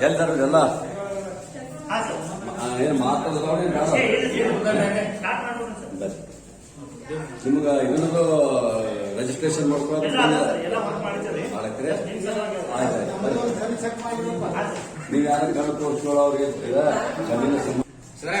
Sir ಎಲ್ಲ ಏನು ಮಾತಾಡೋದು ನಿಮ್ಗೆ ರಿಜಿಸ್ಟ್ರೇಷನ್ ಮಾಡ್ಕೊಳ್ಳೋದು ನೀವು ಯಾರು ಗಂಡು ತೋರಿಸ್ಕೊಳ್ಳೋ ಅವ್ರಿಗೆ ಜಮೀನು ಸಂಬಂಧ. ಸಿದ್ದರಾಯ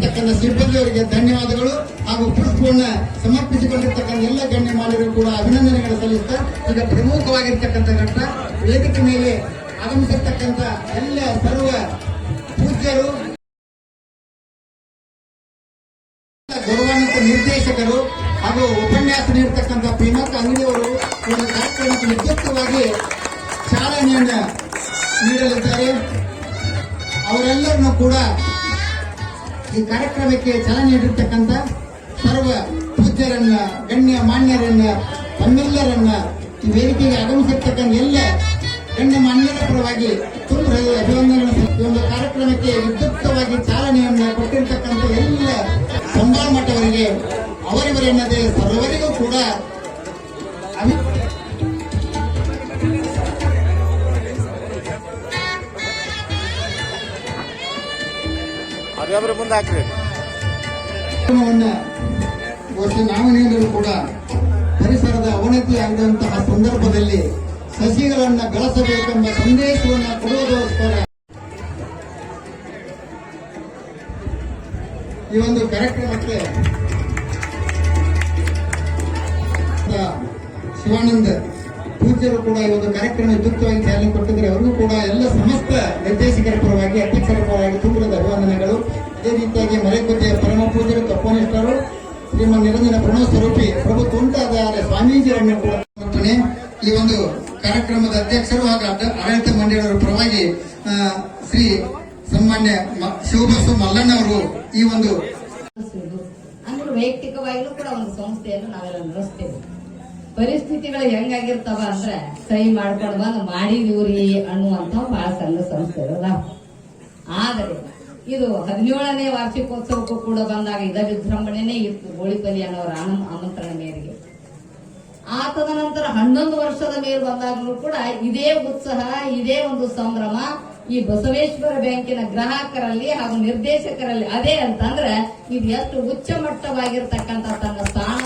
ಇರ್ತಕ್ಕಂಥ ಸಿಬ್ಬಂದಿಯವರಿಗೆ ಧನ್ಯವಾದಗಳು ಹಾಗೂ ಪುಷ್ಪವನ್ನ ಸಮರ್ಪಿಸಿಕೊಂಡಿರ್ತಕ್ಕಂಥ ಎಲ್ಲ ಗಣ್ಯ ಮಾಲೀರು ಕೂಡ ಅಭಿನಂದನೆಗಳು ಸಲ್ಲಿಸ್ತಾ, ಈಗ ಪ್ರಮುಖವಾಗಿರ್ತಕ್ಕಂಥ ಘಟ್ಟ, ವೇದಿಕೆ ಮೇಲೆ ಆಗಮಿಸಿರ್ತಕ್ಕಂಥ ಎಲ್ಲ ಸರ್ವ ಪೂಜ್ಯರು, ಗೌರವಾನ್ವಿತ ನಿರ್ದೇಶಕರು ಹಾಗೂ ಉಪನ್ಯಾಸ ನೀಡತಕ್ಕಂಥ ಪ್ರೇಮಕ್ಕ ಅಂಗಡಿಯವರು ಒಂದು ಕಾರ್ಯಕ್ರಮಕ್ಕೆ ವಿದ್ಯುಕ್ತವಾಗಿ ಚಾಲನೆಯನ್ನ ನೀಡಲಿದ್ದಾರೆ. ಅವರೆಲ್ಲರನ್ನೂ ಕೂಡ ಈ ಕಾರ್ಯಕ್ರಮಕ್ಕೆ ಚಾಲನೆ ನೀಡಿರ್ತಕ್ಕಂಥ ಸರ್ವ ಪೂಜ್ಯರನ್ನ, ಗಣ್ಯ, ಮಾನ್ಯರನ್ನ, ತಮ್ಮೆಲ್ಲರನ್ನ ಈ ವೇದಿಕೆಗೆ ಆಗಮಿಸಿರ್ತಕ್ಕಂಥ ಎಲ್ಲ ಗಣ್ಯ, ಮಾನ್ಯರ ಪರವಾಗಿ ಕಾರ್ಯಕ್ರಮವನ್ನ ಬಹುಶಃ ನಾಮಿನೇಟರು ಕೂಡ ಪರಿಸರದ ಅವನತಿ ಆಗದಂತಹ ಸಂದರ್ಭದಲ್ಲಿ ಸಸಿಗಳನ್ನ ಬೆಳೆಸಬೇಕೆಂಬ ಸಂದೇಶವನ್ನ ಕೊಡುವುದಕ್ಕೋಸ್ಕರ ಈ ಒಂದು ಕಾರ್ಯಕ್ರಮಕ್ಕೆ ಶಿವಾನಂದ ಪೂಜ್ಯರು ಕೂಡ ಈ ಒಂದು ಕಾರ್ಯಕ್ರಮ ಯುಕ್ತವಾಗಿ ಚಾಲನೆ ಕೊಟ್ಟಿದ್ದಾರೆ ಅವರಿಗೂ ಕೂಡ ಎಲ್ಲ ಸಮಸ್ತ ನಿರ್ದೇಶಕರ ಪರವಾಗಿ, ಅಧ್ಯಕ್ಷರ ಪರವಾಗಿ ತುಂಬಿದ ಅಭಿವಂದನೆಗಳು ಅದೇ ರೀತಿಯಾಗಿ ಮರೆಕೊದ್ದೆಯ ಪರಮ ಪೂಜರು ತಪ್ಪನಿಷ್ಠರು, ಶ್ರೀಮನ್ ನಿರಂಜನ ಪ್ರಣವ ಸ್ವರೂಪಿ, ಪ್ರಭು ತುಂಟಾದ ಸ್ವಾಮೀಜಿಯರನ್ನು ಕೂಡ. ಈ ಒಂದು ಕಾರ್ಯಕ್ರಮದ ಅಧ್ಯಕ್ಷರು ಹಾಗೂ ಆಡಳಿತ ಮಂಡಳಿಯವರ ಪರವಾಗಿ ಶ್ರೀ ಸನ್ಮಾನ್ಯ ಶಿವಬಸು ಮಲ್ಲಣ್ಣ ಅವರು ಈ ಒಂದು ವೈಯಕ್ತಿಕವಾಗಿಯೂ ಕೂಡ ಒಂದು ಸಂಸ್ಥೆಯನ್ನು ನಾವೆಲ್ಲ ಪರಿಸ್ಥಿತಿಗಳು ಹೆಂಗಾಗಿರ್ತಾವ ಅಂದ್ರೆ ಸಹಿ ಮಾಡ್ಕೊಂಡು ಬಂದು ಮಾಡಿದೀವ್ರಿ ಅನ್ನುವಂತ ಬಹಳ ಸಣ್ಣ ಸಂಸ್ಥೆಗಳ ಆದರೆ ಇದು ಹದಿನೇಳನೇ ವಾರ್ಷಿಕೋತ್ಸವಕ್ಕೂ ಕೂಡ ಬಂದಾಗ ಇದ ವಿಜೃಂಭಣೆನೆ ಇತ್ತು ಗೋಳಿಪಲ್ಲಿ ಅನ್ನೋರ ಆಮಂತ್ರಣ ಮೇರೆಗೆ. ಆ ತದನಂತರ ಹನ್ನೊಂದು ವರ್ಷದ ಮೇಲೆ ಬಂದಾಗಲೂ ಕೂಡ ಇದೇ ಉತ್ಸಾಹ, ಇದೇ ಒಂದು ಸಂಭ್ರಮ ಈ ಬಸವೇಶ್ವರ ಬ್ಯಾಂಕಿನ ಗ್ರಾಹಕರಲ್ಲಿ ಹಾಗೂ ನಿರ್ದೇಶಕರಲ್ಲಿ ಅದೇ ಅಂತಂದ್ರೆ ಇದು ಎಷ್ಟು ಉಚ್ಚ ಮಟ್ಟವಾಗಿರ್ತಕ್ಕಂಥ ತನ್ನ ಸ್ಥಾನಮಾನವನ್ನ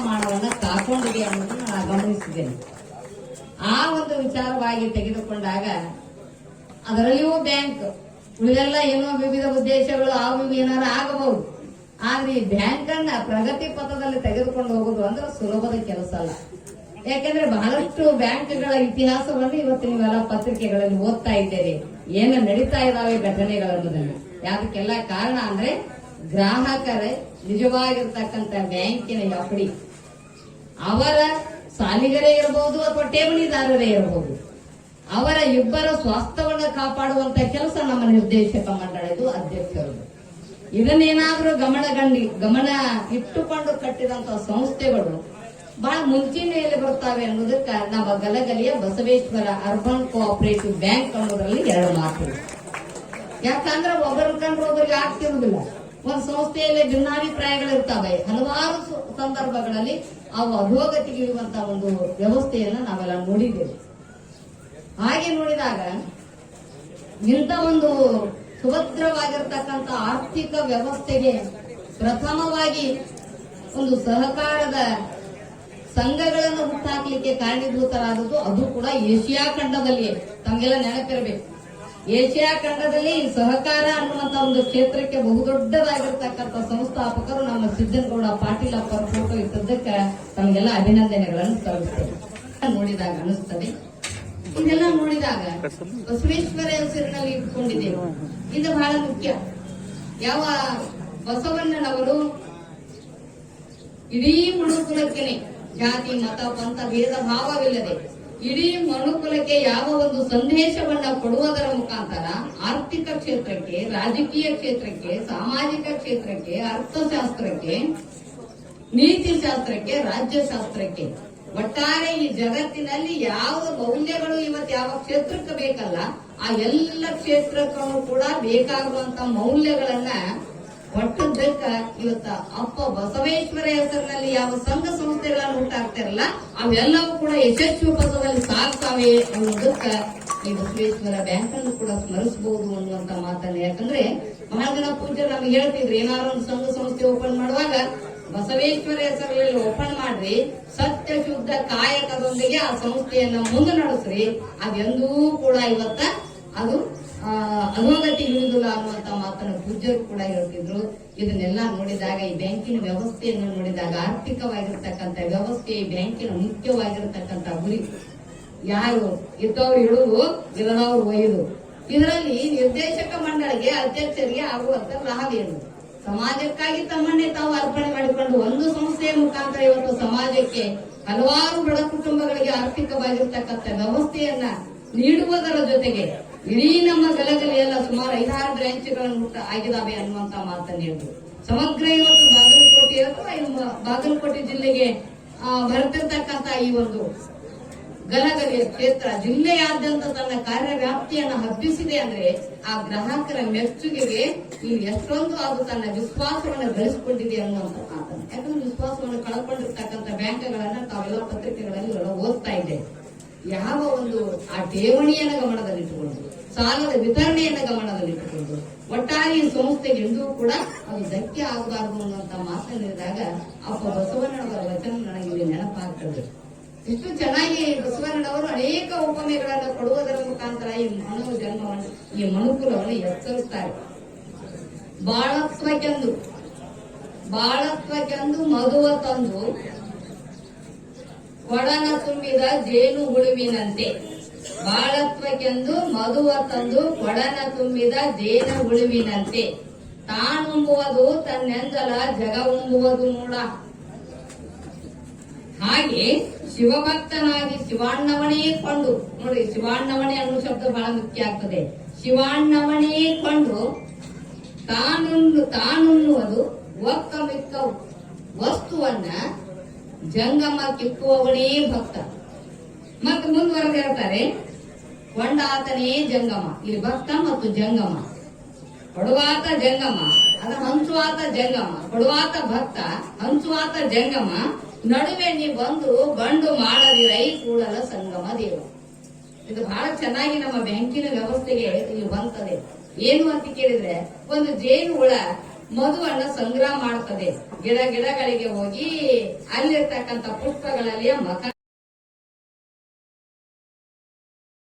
ಹಾಕೊಂಡಿದೆ ಅನ್ನೋದನ್ನು ನಾನು ಗಮನಿಸಿದ್ದೇನೆ. ಆ ಒಂದು ವಿಚಾರವಾಗಿ ತೆಗೆದುಕೊಂಡಾಗ ಅದರಲ್ಲಿಯೂ ಬ್ಯಾಂಕ್, ಉಳಿದೆಲ್ಲ ಏನೋ ವಿವಿಧ ಉದ್ದೇಶಗಳು, ಆ ವಿವಿ ಏನಾರ ಆಗಬಹುದು. ಆದ್ರೆ ಈ ಬ್ಯಾಂಕ್ ಅನ್ನ ಪ್ರಗತಿ ಪಥದಲ್ಲಿ ತೆಗೆದುಕೊಂಡು ಹೋಗುದು ಅಂದ್ರೆ ಸುಲಭದ ಕೆಲಸ ಅಲ್ಲ. ಯಾಕಂದ್ರೆ ಬಹಳಷ್ಟು ಬ್ಯಾಂಕ್ಗಳ ಇತಿಹಾಸವನ್ನು ಇವತ್ತು ನೀವೆಲ್ಲ ಪತ್ರಿಕೆಗಳಲ್ಲಿ ಓದ್ತಾ ಇದ್ದೀರಿ. ಏನು ನಡೀತಾ ಇದಾವೆ ಘಟನೆಗಳನ್ನೋದನ್ನ ಯಾವುದಕ್ಕೆಲ್ಲ ಕಾರಣ ಅಂದ್ರೆ ಗ್ರಾಹಕರೇ ನಿಜವಾಗಿರ್ತಕ್ಕಂಥ ಬ್ಯಾಂಕಿನ ಎಫ್ಡಿ ಅವರ ಸಾಲಿಗರೇ ಇರಬಹುದು ಅಥವಾ ಠೇವಣಿದಾರರೇ ಇರಬಹುದು. ಅವರ ಇಬ್ಬರ ಸ್ವಾಸ್ಥ್ಯವನ್ನು ಕಾಪಾಡುವಂತಹ ಕೆಲಸ ನಮ್ಮ ನಿರ್ದೇಶಕ ಮಂಡಳಿದು ಅಧ್ಯಕ್ಷರು. ಇದನ್ನೇನಾದ್ರೂ ಗಮನಗಂಡಿ ಗಮನ ಇಟ್ಟುಕೊಂಡು ಕಟ್ಟಿದಂತ ಸಂಸ್ಥೆಗಳು ಬಹಳ ಮುಂಚೂಣಿಯಲ್ಲಿ ಬರ್ತಾವೆ ಅನ್ನೋದಕ್ಕ ನಮ್ಮ ಗಲಗಲಿಯ ಬಸವೇಶ್ವರ ಅರ್ಬನ್ ಕೋಆಪರೇಟಿವ್ ಬ್ಯಾಂಕ್ ಅನ್ನೋದ್ರಲ್ಲಿ ಎರಡು ಮಾತು. ಯಾಕಂದ್ರೆ ಒಬ್ಬರು ಕಂಡ್ರೆ ಒಬ್ಬರಿಗೆ ಆಗ್ತಿರುವುದಿಲ್ಲ ಒಂದು ಸಂಸ್ಥೆಯಲ್ಲಿ ಭಿನ್ನಾಭಿಪ್ರಾಯಗಳಿರ್ತಾವೆ. ಹಲವಾರು ಸಂದರ್ಭಗಳಲ್ಲಿ ಅವು ಅಧೋಗತಿಗೆ ಇರುವಂತಹ ಒಂದು ವ್ಯವಸ್ಥೆಯನ್ನ ನಾವೆಲ್ಲ ನೋಡಿದ್ದೇವೆ. ಹಾಗೆ ನೋಡಿದಾಗ ಇಂಥ ಒಂದು ಸುಭದ್ರವಾಗಿರ್ತಕ್ಕಂಥ ಆರ್ಥಿಕ ವ್ಯವಸ್ಥೆಗೆ ಪ್ರಥಮವಾಗಿ ಒಂದು ಸಹಕಾರದ ಸಂಘಗಳನ್ನು ಹುಟ್ಟಾಕ್ಲಿಕ್ಕೆ ಕಾರಣೀಭೂತರಾದದ್ದು ಅದು ಕೂಡ ಏಷ್ಯಾ ಖಂಡದಲ್ಲಿ ತಮಗೆಲ್ಲ ನೆನಪಿರಬೇಕು. ಏಷ್ಯಾ ಖಂಡದಲ್ಲಿ ಸಹಕಾರ ಅನ್ನುವಂತ ಒಂದು ಕ್ಷೇತ್ರಕ್ಕೆ ಬಹುದೊಡ್ಡದಾಗಿರ್ತಕ್ಕಂಥ ಸಂಸ್ಥಾಪಕರು ನಮ್ಮ ಸಿದ್ದನಗೌಡ ಪಾಟೀಲ್ ಅಪ್ಪರ ಫೋಟೋ ಇದ್ದದ್ದಕ್ಕೆ ನಮಗೆಲ್ಲ ಅಭಿನಂದನೆಗಳನ್ನು ಸಲ್ಲಿಸ್ತೇವೆ ನೋಡಿದಾಗ ಅನಿಸ್ತದೆ ಇದೆಲ್ಲ ನೋಡಿದಾಗ ಬಸವೇಶ್ವರ ಹೆಸರಿನಲ್ಲಿ ಇಟ್ಕೊಂಡಿದ್ದೇವೆ ಇದು ಬಹಳ ಮುಖ್ಯ. ಯಾವ ಬಸವಣ್ಣನವರು ಇಡೀ ಮನುಕುಲಕ್ಕೆ ಜಾತಿ, ಮತ, ಪಂಥ, ಭೇದ, ಭಾವವಿಲ್ಲದೆ ಇಡೀ ಮನುಕುಲಕ್ಕೆ ಯಾವ ಒಂದು ಸಂದೇಶವನ್ನ ಕೊಡುವುದರ ಮುಖಾಂತರ ಆರ್ಥಿಕ ಕ್ಷೇತ್ರಕ್ಕೆ, ರಾಜಕೀಯ ಕ್ಷೇತ್ರಕ್ಕೆ, ಸಾಮಾಜಿಕ ಕ್ಷೇತ್ರಕ್ಕೆ, ಅರ್ಥಶಾಸ್ತ್ರಕ್ಕೆ ನೀತಿಶಾಸ್ತ್ರಕ್ಕೆ ರಾಜ್ಯಶಾಸ್ತ್ರಕ್ಕೆ ಒಟ್ಟಾರೆ ಈ ಜಗತ್ತಿನಲ್ಲಿ ಯಾವ ಮೌಲ್ಯಗಳು ಇವತ್ತು ಯಾವ ಕ್ಷೇತ್ರಕ್ಕೆ ಬೇಕಲ್ಲ, ಆ ಎಲ್ಲ ಕ್ಷೇತ್ರಕ್ಕೂ ಕೂಡ ಬೇಕಾಗುವಂತ ಮೌಲ್ಯಗಳನ್ನ ಒಟ್ಟದ್ದಕ್ಕ ಇವತ್ತ ಅಪ್ಪ ಬಸವೇಶ್ವರ ಹೆಸರಿನಲ್ಲಿ ಯಾವ ಸಂಘ ಸಂಸ್ಥೆಗಳನ್ನು ಹುಟ್ಟಾಗ್ತಿರಲ್ಲ ಅವೆಲ್ಲವೂ ಕೂಡ ಯಶಸ್ವಿ ಪಥದಲ್ಲಿ ಸಾಗ್ತಾವೆ ಅನ್ನೋದಕ್ಕ ಈ ಬಸವೇಶ್ವರ ಬ್ಯಾಂಕ್ ಅನ್ನು ಕೂಡ ಸ್ಮರಿಸಬಹುದು ಅನ್ನುವಂತ ಮಾತನ್ನ. ಯಾಕಂದ್ರೆ ಬಹಳ ಪೂಜೆ ನಮ್ಗೆ ಹೇಳ್ತಿದ್ರು, ಏನಾದ್ರು ಒಂದು ಸಂಘ ಸಂಸ್ಥೆ ಓಪನ್ ಮಾಡುವಾಗ ಬಸವೇಶ್ವರ ಹೆಸರಲ್ಲಿ ಓಪನ್ ಮಾಡ್ರಿ, ಸತ್ಯ ಶುದ್ಧ ಕಾಯಕದೊಂದಿಗೆ ಆ ಸಂಸ್ಥೆಯನ್ನ ಮುಂದೆ ನಡೆಸ್ರಿ. ಅದೆಂದೂ ಕೂಡ ಇವತ್ತ ಅದು ಅಧೋಗತಿ ಇಳಿದಿಲ್ಲ ಅನ್ನುವಂತ ಮಾತನ್ನು ಪೂಜ್ಯರು ಕೂಡ ಹೇಳ್ತಿದ್ರು. ಇದನ್ನೆಲ್ಲ ನೋಡಿದಾಗ, ಈ ಬ್ಯಾಂಕಿನ ವ್ಯವಸ್ಥೆಯನ್ನು ನೋಡಿದಾಗ, ಆರ್ಥಿಕವಾಗಿರ್ತಕ್ಕಂಥ ವ್ಯವಸ್ಥೆ, ಈ ಬ್ಯಾಂಕಿನ ಮುಖ್ಯವಾಗಿರ್ತಕ್ಕಂಥ ಗುರಿ. ಯಾರು? ಇದ್ದವ್ರು ಇಳುವು ಇರದವ್ರು ಒಯ್ಯುದು ಇದರಲ್ಲಿ ನಿರ್ದೇಶಕ ಮಂಡಳಿಗೆ ಅಧ್ಯಕ್ಷರಿಗೆ ಆಗುವಂತ ಲಾಭವೇನು ಸಮಾಜಕ್ಕಾಗಿ ತಮ್ಮನ್ನೇ ತಾವು ಅರ್ಪಣೆ ಮಾಡಿಕೊಂಡು ಒಂದು ಸಂಸ್ಥೆಯ ಮುಖಾಂತರ ಇವತ್ತು ಸಮಾಜಕ್ಕೆ ಹಲವಾರು ಬಡ ಕುಟುಂಬಗಳಿಗೆ ಆರ್ಥಿಕವಾಗಿರ್ತಕ್ಕಂಥ ವ್ಯವಸ್ಥೆಯನ್ನ ನೀಡುವುದರ ಜೊತೆಗೆ ಇಡೀ ನಮ್ಮ ಗಲಗಲಿಯೆಲ್ಲ ಸುಮಾರು ಐದಾರು ಬ್ರಾಂಚ್ಗಳನ್ನು ಹುಟ್ಟ ಆಗಿದಾವೆ ಅನ್ನುವಂತ ಮಾತನ್ನು ಹೇಳಿದ್ರು ಸಮಗ್ರ ಇವತ್ತು ಬಾಗಲಕೋಟೆ ಅಥವಾ ಬಾಗಲಕೋಟೆ ಜಿಲ್ಲೆಗೆ ಬರತಿರ್ತಕ್ಕಂತ ಈ ಒಂದು ಗಲಗಲಿಯ ಕ್ಷೇತ್ರ ಜಿಲ್ಲೆಯಾದ್ಯಂತ ತನ್ನ ಕಾರ್ಯವ್ಯಾಪ್ತಿಯನ್ನು ಹಬ್ಬಿಸಿದೆ ಅಂದ್ರೆ ಆ ಗ್ರಾಹಕರ ಮೆಚ್ಚುಗೆಗೆ ಈ ಎಷ್ಟೊಂದು ಅದು ತನ್ನ ವಿಶ್ವಾಸವನ್ನು ಗಳಿಸಿಕೊಂಡಿದೆ ಅನ್ನುವಂತ ಮಾತನ್ನು. ಯಾಕಂದ್ರೆ ವಿಶ್ವಾಸವನ್ನು ಕಳ್ಕೊಂಡಿರ್ತಕ್ಕಂಥ ಬ್ಯಾಂಕ್ಗಳನ್ನ ತಾವೆಲ್ಲ ಪತ್ರಿಕೆಗಳಲ್ಲಿ ಓದ್ತಾ ಇದ್ದೇವೆ. ಯಾವ ಒಂದು ಆ ಠೇವಣಿಯನ್ನು ಗಮನದಲ್ಲಿಟ್ಟುಕೊಂಡು. ಸಾಲದ ವಿತರಣೆಯನ್ನ ಗಮನದಲ್ಲಿಟ್ಟುಕೊಂಡು ಒಟ್ಟಾರೆ ಈ ಸಂಸ್ಥೆಗೆ ಎಂದೂ ಕೂಡ ಅದು ಧಕ್ಕೆ ಆಗಬಾರದು ಅನ್ನುವಂತ ಮಾತನಾಡಿದಾಗ ಅಪ್ಪ ಬಸವಣ್ಣನವರ ವಚನ ನನಗೆ ಇಲ್ಲಿ ನೆನಪಾಗ್ತದೆ. ಇಷ್ಟು ಚೆನ್ನಾಗಿ ಬಸವಣ್ಣನವರು ಅನೇಕ ಉಪಮೆಗಳನ್ನು ಕೊಡುವುದರ ಮುಖಾಂತರ ಈ ಮಾನವ ಜನ್ಮವನ್ನು, ಈ ಮನುಕುಲವನ್ನು ಎಚ್ಚರಿಸ್ತಾರೆ ಬಾಳತ್ವಕ್ಕೆಂದು ಬಾಳತ್ವಕ್ಕೆಂದು ಮಧುವ ತಂದು ಕೊಡನ ತುಂಬಿದ ಜೇನು ಹುಳುವಿನಂತೆ ಬಾಳತ್ವಕ್ಕೆಂದು ಮಧುವ ತಂದು ಕೊಡನ ತುಂಬಿದ ದೇನ ಉಳುವಿನಂತೆ. ತಾನುಂಬುವುದು ತನ್ನೆಂದಲ ಜಗ ಉಂಬುವುದು ನೋಡ ಹಾಗೆ ಶಿವಭಕ್ತನಾಗಿ ಶಿವಾಣ್ಣವನೇ ಕೊಂಡು ನೋಡಿ ಶಿವಾಣ್ಣವನೇ ಅನ್ನೋ ಶಬ್ದ ಬಹಳ ಮುಖ್ಯ ಆಗ್ತದೆ. ಶಿವಾಣ್ಣವನೇ ಕೊಂಡು ತಾನುಣ್ಣು ತಾನುಣ್ಣುವುದು ಒಕ್ಕ ಮಿಕ್ಕ ವಸ್ತುವನ್ನ ಜಂಗಮ ಕಿಕ್ಕುವವನೇ ಭಕ್ತ. ಮತ್ತೆ ಮುಂದುವರೆದು ಹೇಳ್ತಾರೆ, ಕೊಂಡಾತನೇ ಜಂಗಮ, ಇಲ್ಲಿ ಭಕ್ತ ಮತ್ತು ಜಂಗಮ. ಕೊಡುವಾತ ಜಂಗಮ, ಅದ ಹಂಸುವಾತ ಜಂಗಮ. ಕೊಡುವಾತ ಭಕ್ತ ಹಂಸುವಾತ ಜಂಗಮ. ನಡುವೆ ನೀ ಬಂದು ಬಂಡು ಮಾಡದಿರೈ ಕೂಡಲ ಸಂಗಮ ದೇವ. ಇದು ಬಹಳ ಚೆನ್ನಾಗಿ ನಮ್ಮ ಬ್ಯಾಂಕಿನ ವ್ಯವಸ್ಥೆಗೆ ಇಲ್ಲಿ ಬಂತದೆ. ಏನು ಅಂತ ಕೇಳಿದ್ರೆ, ಒಂದು ಜೇನು ಹುಳ ಮಧುವನ್ನ ಸಂಗ್ರಹ ಮಾಡ್ತದೆ. ಗಿಡ ಗಿಡಗಳಿಗೆ ಹೋಗಿ ಅಲ್ಲಿರ್ತಕ್ಕಂಥ ಪುಷ್ಪಗಳಲ್ಲಿಯ ಮಕ